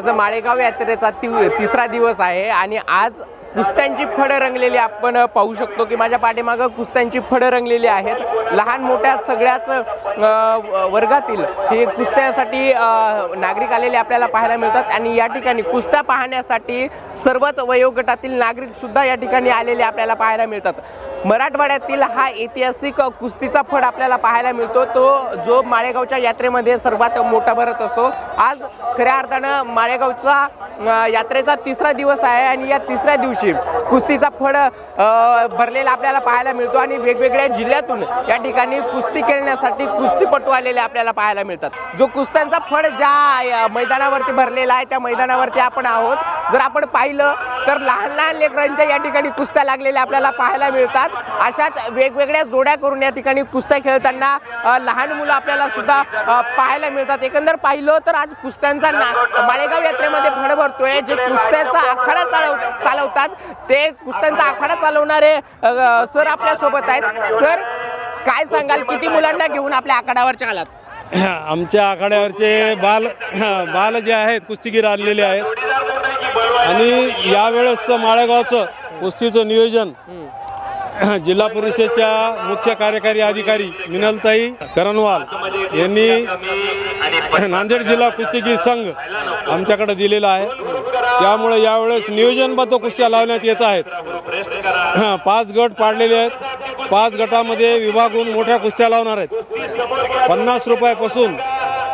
आज माळेगाव यात्रेचा ति तिसरा दिवस आहे आणि आज कुस्त्यांची फळं रंगलेली आपण पाहू शकतो की माझ्या पाठीमागं कुस्त्यांची फळं रंगलेली आहेत. लहान मोठ्या सगळ्याच वर्गातील हे कुस्त्यासाठी नागरिक आलेले आपल्याला पाहायला मिळतात आणि या ठिकाणी कुस्त्या पाहण्यासाठी सर्वच वयोगटातील नागरिक सुद्धा या ठिकाणी आलेले आपल्याला पाहायला मिळतात. मराठवाड्यातील हा ऐतिहासिक कुस्तीचा फड आपल्याला पाहायला मिळतो. तो जो माळेगावच्या यात्रेमध्ये सर्वात मोठा भरत असतो. आज खऱ्या अर्थानं माळेगावचा यात्रेचा तिसरा दिवस आहे आणि या तिसऱ्या दिवशी कुस्तीचा फड भरलेला आपल्याला पाहायला मिळतो आणि वेगवेगळ्या जिल्ह्यातून या ठिकाणी कुस्ती खेळण्यासाठी कुस्तीपटू आलेले आपल्याला पाहायला मिळतात. जो कुस्त्यांचा फड ज्या मैदानावरती भरलेला आहे त्या मैदानावरती आपण आहोत. जर आपण पाहिलं तर लहान लहान लेकरांच्या या ठिकाणी कुस्त्या लागलेल्या आपल्याला पाहायला मिळतात. अशाच वेगवेगळ्या जोड्या करून या ठिकाणी कुस्त्या खेळताना लहान मुलं आपल्याला सुद्धा पाहायला मिळतात. एकंदर पाहिलं तर आज कुस्त्यांचा ना माळेगाव यात्रेमध्ये भर भरतोय. जे कुस्त्याचा आखाडा चालव चालवतात ते कुस्त्यांचा आखाडा चालवणारे सर आपल्यासोबत आहेत. सर काय सांगाल? किती मुलांना घेऊन आपल्या आखाड्यावरच्या आलात? आमच्या आखाड्यावरचे बाल बाल जे आहेत कुस्तीगीर आणलेले आहेत. आणि यावेळेस तर माळेगावचं कुस्तीचं नियोजन. जिल्हा परिषदेच्या मुख्य कार्यकारी अधिकारी मिनलताई करणवाल यांनी नांदेड जिल्हा कुस्तीगीर संघ आमच्याकडे दिलेला आहे. त्यामुळे यावेळेस नियोजनबद्ध कुस्त्या लावण्यात येत आहेत. पाच गट पाडलेले आहेत. पाच गटामध्ये विभागून मोठ्या कुस्त्या लावणार आहेत. पन्नास रुपयापासून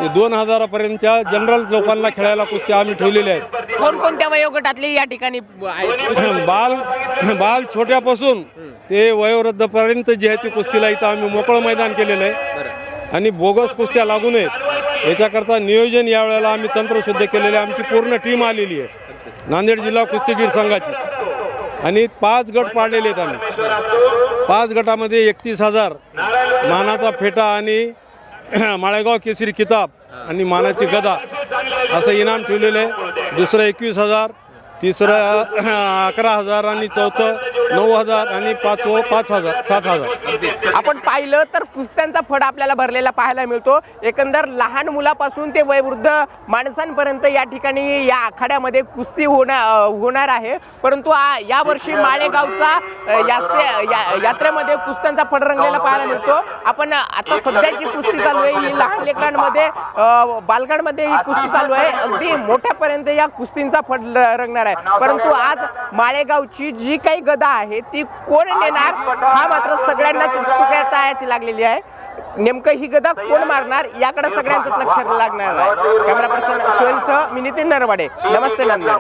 ते दोन हजारापर्यंतच्या जनरल लोकांना खेळायला कुस्त्या आम्ही ठेवलेल्या आहेत. कोणकोणत्या वयोगटातले या ठिकाणी आहेत बाल बाल छोट्यापासून ते वयोवृद्धपर्यंत जे आहे ते कुस्तीला इथं आम्ही मोकळं मैदान केलेलं आहे. आणि बोगस कुस्त्या लागू नयेत. याच्याकरता नियोजन यावेळेला आम्ही तंत्रशुद्ध केलेलं आहे. आमची पूर्ण टीम आलेली आहे. नांदेड जिल्हा कुस्तीगीर संघाची. आणि पाच गट पाडलेले आहेत आम्ही. पाच गटामध्ये एकतीस हजार मानाचा फेटा आणि माळेगाव केसरी किताब आणि मानाची गदा असं इनाम ठेवलेलं आहे. दुसरं एकवीस हजार. तिसरं अकरा हजार आणि चौथं नऊ हजार आणि पाचवं पाच हजार सात हजार. आपण पाहिलं तर कुस्त्यांचा फड आपल्याला भरलेला पाहायला मिळतो. एकंदर लहान मुलापासून ते वयवृद्ध माणसांपर्यंत या ठिकाणी या आखाड्यामध्ये कुस्ती होणार होणार आहे. परंतु या यावर्षी माळेगावचा यात्रे या- यात्रेमध्ये कुस्त्यांचा फड रंगलेला पाहायला मिळतो. आपण आता सध्याची कुस्ती चालू आहे ही लहान लेकरांमध्ये बालकांमध्ये ही कुस्ती चालू आहे. अगदी मोठ्यापर्यंत या कुस्तींचा फड रंगणार रंगणार आहे. परंतु आज माळेगावची जी काही गदा आहे ती कोण नेणार? हा मात्र सगळ्यांनाच उत्सुकता याची लागलेली आहे. नेमकं ही गदा कोण मारणार? याकडे सगळ्यांचं लक्ष लागणार आहे. कॅमेरा पर्सन सोहेलसह मी नितीन नरवाडे. नमस्ते नंदन.